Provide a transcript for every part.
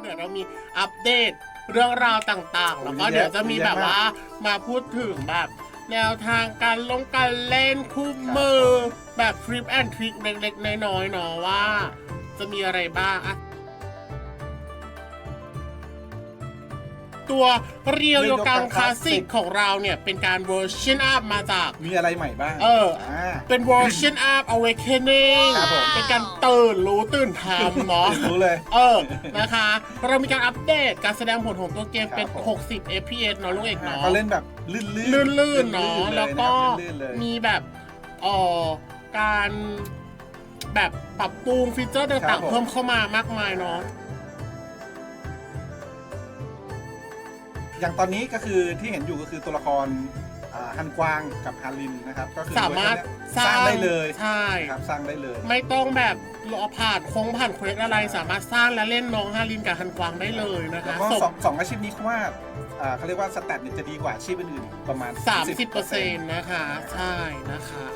เดี๋ยวเรามีอัปเดตเรื่องราวต่างๆ แล้วก็เดี๋ยวจะมีแบบว่ามาพูดถึงแบบแนวทางการลงการเล่นคู่มือ แบบทริปแอนทริคเล็กๆน้อยๆเนาะว่า จะมีอะไรบ้างอะ ตัวเรียวโยกังคลาสสิกของเราเนี่ย เป็นการเวอร์ชันอัพมาจาก มีอะไรใหม่บ้าง เอออ่าเป็นเวอร์ชันอัพ awakening ครับผมเป็นการตื่นรู้ตื่นทำเนาะรู้เลย เออ นะคะ เรามีการอัปเดตการแสดงผลของตัวเกมเป็นครับผม60 fps เนาะลูกเอกเนาะก็เล่นแบบลื่นๆลื่นๆเนาะๆแล้วก็เยนะครับลื่นๆเลยมีแบบเอ่อการแบบปรับปรุงฟีเจอร์ครัต่าบงผมๆเพิ่มเข้ามามากมายเนาะ อย่างตอนนี้ก็คือที่เห็นอยู่ก็คือตัวละครอ่าฮันกวางกับฮารินนะครับก็คือสามารถเวอชันเนี้ยสร้างได้เลยใช่นะครับสร้างได้เลย ไม่ต้องแบบรอผ่านโค้งผ่านเควสอะไร สามารถสร้างและเล่นน้องฮารินกับฮันกวางได้เลยนะแล้วคะก็สสมองสองอาชีพนี้เขาว่าอ่าเขาเรียกว่าสแตทเนี่ยจะดีกว่าอาชีพอื่นๆประมาณ 30%นะคะใช่นะคะ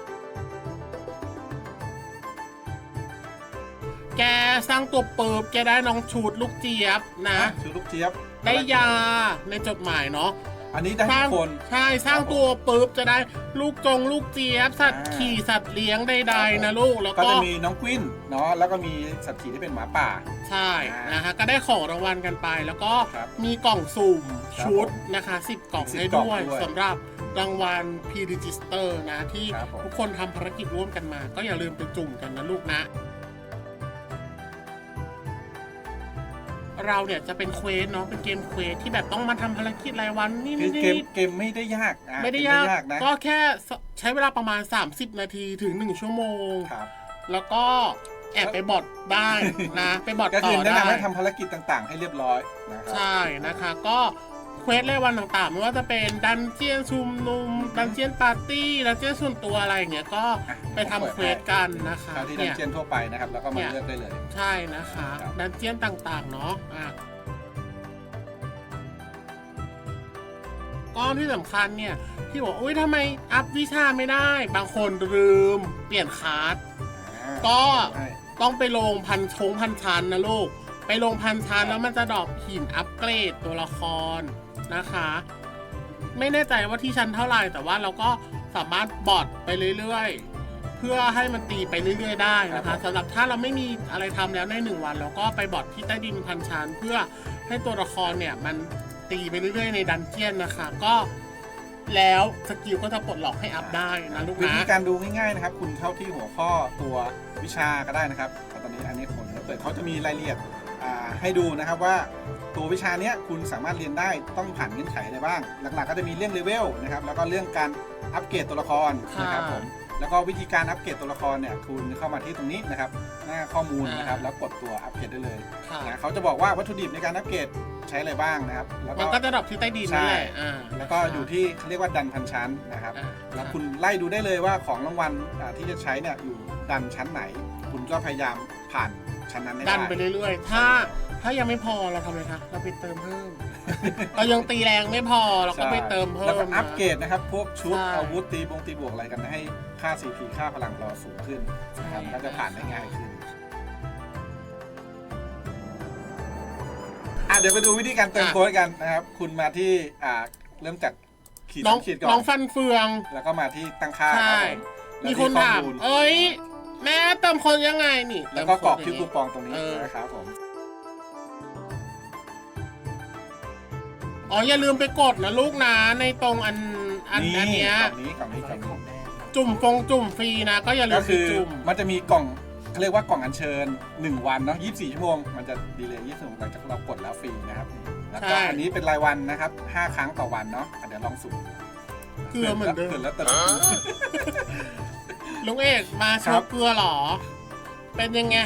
แกสร้างตัวเปิบแกได้น้องชูดลูกเจี๊ยบนะ ชื่อลูกเจี๊ยบได้ยาในจดหมายเนาะอันนี้ได้สทุร้างกคนใช่สร้างตัวปุ๊บจะได้ลูกจงลูกเจี๊ยบ สัตว์อ่าขี่สัตว์เลี้ยงใดครับผมๆนะลูกแล้วก็ก็จะมีน้องกวินเนาะแล้วก็มีสัตว์ขี่ที่เป็นหมาป่า ใช่อ่านนะคะก็ได้ของรางวัลกันไป แล้วก็ครับมีกล่องสุ่มครับชุดผมนะคะ 10 กล่อง10ได้กล่องด้วยด้วยสำหรับรางวัล P Register นะที่ครับผม ทุกคนทำภารกิจร่วมกันมา ก็อย่าลืมไปจุ่มกันนะลูกนะ เราเนี่ยจะเป็นเควสเนาะเป็นเกมเควสที่แบบต้องมาทำภารกิจรายวันนี่คือนี่เกมนี่เกมไม่ได้ยากอะไม่ได้เกยาก นะก็แค่ใช้เวลาประมาณ 30 นาทีถึง 1 ชั่วโมง ครับ แล้วก็แอบไปบอทได้นะ ไปบอทก็ต่คืออแนะได้นำให้ทำภารกิจต่างๆ ให้เรียบร้อยนะครับ ใช่นะคะ ก็ เควสรายวันต่างๆ ไม่ว่าจะเป็นดันเจียนชุมนุม ดันเจียนปาร์ตี้ ดันเจียนส่วนตัวอะไรอย่างเงี้ย ก็ไปทำเควสกันนะคะเข้าที่ดันเนี่ยเจียนทั่วไปนะครับ แล้วก็มาเลือกได้เลย ใช่นะคะ ดันเจียนต่างๆ เนาะอะก็ที่สำคัญเนี่ยที่บอกอุ้ยทำไมอัพวิชาไม่ได้ บางคนลืม เปลี่ยนคาร์ดก็ต้องไปลงพันชงพันชั้นนะลูก ไปลงพันชั้นแล้วมันจะดรอปหินอัปเกรดตัวละคร นะคะ ไม่แน่ใจว่าที่ชั้นเท่าไหร่แต่ว่าเราก็สามารถบอดไปเรื่อยๆ เพื่อให้มันตีไปเรื่อยๆ ได้นะคะสำหรับถ้าเราไม่มีอะไรทำแล้วในหนึ่งวัน เราก็ไปบอดที่ใต้ดินพันชั้นเพื่อให้ตัวละครเนี่ยมันตีไปเรื่อยๆ ในดันเจียนนะคะ ก็แล้วสกิลก็จะปลดล็อกให้อัพได้นะลูกวินะธีการดูง่ายๆนะครับ คุณเข้าที่หัวข้อตัววิชาก็ได้นะครับแต่ตอนนี้อันนี้ผมเปิดเขาจะมีรายละเอียดอ่า ให้ดูนะครับว่าตัววิชาเนี้ยคุณสามารถเรียนได้ต้องผ่านเงื่อนไขอะไรบ้าง หลักๆ ก็จะมีเรื่องเลเวลนะครับแล้วก็เรื่องการอัปเกรดตัวละครนะครับผมแล้วก็วิธีการอัปเกรดตัวละครเนี่ยคุณเข้ามาที่ตรงนี้นะครับหน้าข้อมูลนะครับแล้วกดตัวอัปเกรดได้เลยค่ะนะเขาจะบอกว่าวัตถุดิบในการอัปเกรดใช้อะไรบ้างนะครับแล้วมันก็ก็จะดรอปที่ใต้ดินนั่นแหละใช่อ่าแล้วก็อยู่ที่เขาเรียกว่าดันพันชั้นนะครับอ่าแล้วคุณไล่ดูได้เลยว่าของรางวัลอ่าที่จะใช้เนี่ยอยู่ดันชั้นไหน คุณก็พยายามผ่านชั้นนั้นให้ดัได้นไปเรื่อยๆ ถ้าถ้ายังไม่พอเราทำไงคะเราไปเติมเพิ่ม เรายังตีแรงไม่พอเราก็ไปเติมเพิ่มแล้วก็นะอัปเกรดนะครับ พวกชุดใช่อาวุธตีบงตีบวกอะไรกันให้ค่า CP ค่าพลังเราสูงขึ้นนะครับใช่ก็จะผ่านได้ง่ายขึ้นอะเดี๋ยวไปดูวิธีการเติมโค้ดกันนะครับ คุณมาที่อ่าเริ่มจากขีดน้สอองงขีดก่อน้องนฟันเฟือง แล้วก็มาที่ตั้งค่าใช่ครับผมมีคนแล้วที่ถามข้อลเอ้ย แม่เติมคนยังไงนี่แล้วก็กรอกเติคิวมคูโดปองตรงนี้เออนะครับผมอ๋ออย่าลืมไปกดนะลูกนะในตรงอันอันอันเนี้ยกล่องนี้กล่องนี้กล่องนี้จุ่มฟงจุ่มฟรีนะ ก็อย่าลืก็มไปคือจุ่มมันจะมีกล่องเขาเรียกว่ากล่องอัญเชิญ 1 วันเนาะ24ชั่วโมงมันจะดีเลย24ชั่วโมงหลังจากเรากดแล้วฟรีนะครับแล้วก็อันนี้เป็นรายวันนะครับ 5 ครั้งต่อวันเนาะอะเดี๋ยวลองสุ่มเกลือเหมือนเดิมเกิดแล้วแต่ ลุงเอกมาโชครัว์บเกลือเหรอ เป็นยังไง